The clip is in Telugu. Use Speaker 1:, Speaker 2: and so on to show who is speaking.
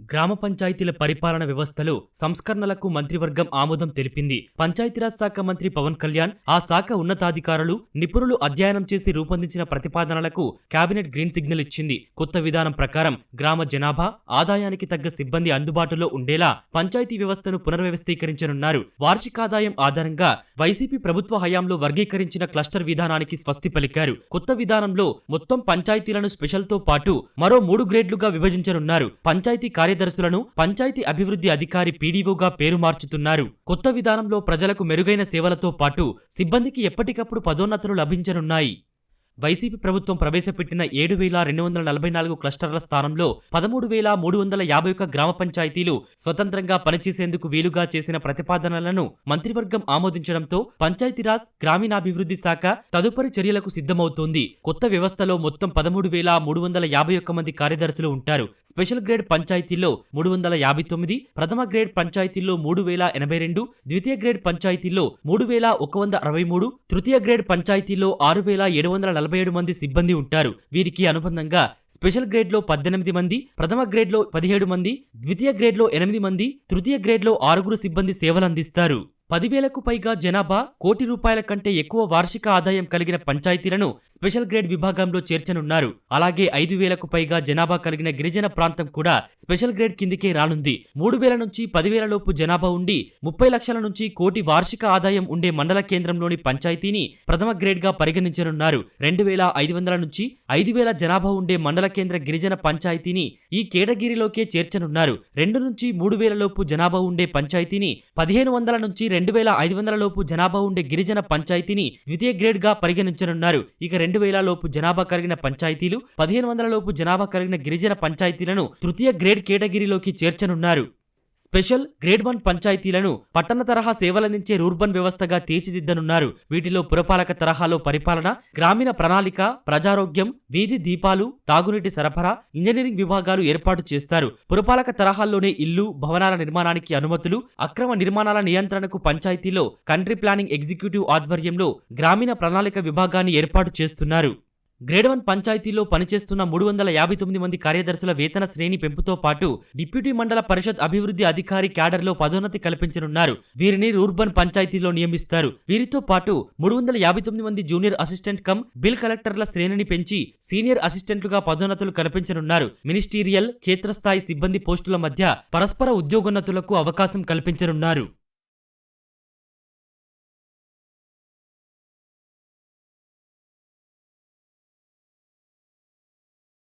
Speaker 1: గ్రామ పంచాయతీల పరిపాలన వ్యవస్థలో సంస్కరణలకు మంత్రివర్గం ఆమోదం తెలిపింది. పంచాయతీరాజ్ శాఖ మంత్రి పవన్ కళ్యాణ్ ఆ శాఖ ఉన్నతాధికారులు నిపుణులు అధ్యయనం చేసి రూపొందించిన ప్రతిపాదనలకు కేబినెట్ గ్రీన్ సిగ్నల్ ఇచ్చింది. కొత్త విధానం ప్రకారం గ్రామ జనాభా ఆదాయానికి తగ్గ సిబ్బంది అందుబాటులో ఉండేలా పంచాయతీ వ్యవస్థను పునర్వ్యవస్థీకరించనున్నారు. వార్షికాదాయం ఆధారంగా వైసీపీ ప్రభుత్వ హయాంలో వర్గీకరించిన క్లస్టర్ విధానానికి స్వస్తి పలికారు. కొత్త విధానంలో మొత్తం పంచాయతీలను స్పెషల్తో పాటు మరో మూడు గ్రేడ్లుగా విభజించనున్నారు. పంచాయతీ కార్యదర్శులను పంచాయతీ అభివృద్ధి అధికారి పీడీఓగా పేరు మార్చుతున్నారు. కొత్త విధానంలో ప్రజలకు మెరుగైన సేవలతో పాటు సిబ్బందికి ఎప్పటికప్పుడు పదోన్నతులు లభించనున్నాయి. వైసీపీ ప్రభుత్వం ప్రవేశపెట్టిన ఏడు వేల రెండు వందల నలభై నాలుగు క్లస్టర్ల స్థానంలో పదమూడు వేల మూడు వందల యాభై ఒక్క గ్రామ పంచాయతీలు స్వతంత్రంగా పనిచేసేందుకు వీలుగా చేసిన ప్రతిపాదనలను మంత్రివర్గం ఆమోదించడంతో పంచాయతీరాజ్ గ్రామీణాభివృద్ధి శాఖ తదుపరి చర్యలకు సిద్ధమవుతోంది. కొత్త వ్యవస్థలో మొత్తం పదమూడు వేల మూడు వందల యాభై ఒక్క మంది కార్యదర్శులు ఉంటారు. స్పెషల్ గ్రేడ్ పంచాయతీల్లో మూడు వందల యాభై తొమ్మిది ప్రథమ గ్రేడ్ పంచాయతీల్లో మూడు వేల ఎనభై రెండు ద్వితీయ గ్రేడ్ పంచాయతీల్లో మూడు వేల ఒక వంద అరవై మూడు తృతీయ గ్రేడ్ పంచాయతీల్లో ఆరు వేల ఏడు వందల నలభై ఏడు మంది సిబ్బంది ఉంటారు. వీరికి అనుబంధంగా స్పెషల్ గ్రేడ్లో పద్దెనిమిది మంది ప్రథమ గ్రేడ్లో పదిహేడు మంది ద్వితీయ గ్రేడ్లో ఎనిమిది మంది తృతీయ గ్రేడ్లో ఆరుగురు సిబ్బంది సేవలందిస్తారు పదివేలకు పైగా జనాభా కోటి రూపాయల కంటే ఎక్కువ వార్షిక ఆదాయం కలిగిన పంచాయతీలను స్పెషల్ గ్రేడ్ విభాగంలో చేర్చనున్నారు. అలాగే ఐదు వేలకు పైగా జనాభా కలిగిన గిరిజన ప్రాంతం కూడా స్పెషల్ గ్రేడ్ కిందికే రానుంది. మూడు వేల నుంచి పదివేల లోపు జనాభా ఉండి ముప్పై లక్షల నుంచి కోటి వార్షిక ఆదాయం ఉండే మండల కేంద్రంలోని పంచాయతీని ప్రథమ గ్రేడ్గా పరిగణించనున్నారు. రెండు వేల ఐదు వందల నుంచి ఐదు వేల జనాభా ఉండే మండల కేంద్ర గిరిజన పంచాయతీని ఈ కేటగిరిలోకే చేర్చనున్నారు. రెండు నుంచి మూడు వేల లోపు జనాభా ఉండే పంచాయతీని పదిహేను వందల నుంచి రెండు వేల ఐదు వందల లోపు జనాభా ఉండే గిరిజన పంచాయతీని ద్వితీయ గ్రేడ్గా పరిగణించనున్నారు. ఇక రెండు వేల లోపు జనాభా కలిగిన పంచాయతీలు పదిహేను వందల లోపు జనాభా కలిగిన గిరిజన పంచాయతీలను తృతీయ గ్రేడ్ కేటగిరీలోకి చేర్చనున్నారు. స్పెషల్ గ్రేడ్ వన్ పంచాయతీలను పట్టణ తరహా సేవలందించే రూర్బన్ వ్యవస్థగా తీర్చిదిద్దనున్నారు. వీటిలో పురపాలక తరహాలో పరిపాలన గ్రామీణ ప్రణాళిక ప్రజారోగ్యం వీధి దీపాలు తాగునీటి సరఫరా ఇంజనీరింగ్ విభాగాలు ఏర్పాటు చేస్తారు. పురపాలక తరహాల్లోనే ఇల్లు భవనాల నిర్మాణానికి అనుమతులు అక్రమ నిర్మాణాల నియంత్రణకు పంచాయతీలో కంట్రీ ప్లానింగ్ ఎగ్జిక్యూటివ్ ఆధ్వర్యంలో గ్రామీణ ప్రణాళిక విభాగాన్ని ఏర్పాటు చేస్తున్నారు. గ్రేడ్ వన్ పంచాయతీలో పనిచేస్తున్న మూడు వందల యాభై తొమ్మిది మంది కార్యదర్శుల వేతన శ్రేణి పెంపుతో పాటు డిప్యూటీ మండల పరిషత్ అభివృద్ధి అధికారి క్యాడర్లో పదోన్నతి కల్పించనున్నారు. వీరిని రూర్బన్ పంచాయతీలో నియమిస్తారు. వీరితో పాటు మూడు వందల యాభై తొమ్మిది మంది జూనియర్ అసిస్టెంట్ కమ్ బిల్ కలెక్టర్ల శ్రేణిని పెంచి సీనియర్ అసిస్టెంట్లుగా పదోన్నతులు కల్పించనున్నారు. మినిస్టీరియల్ క్షేత్రస్థాయి సిబ్బంది పోస్టుల మధ్య పరస్పర ఉద్యోగోన్నతులకు అవకాశం కల్పించనున్నారు.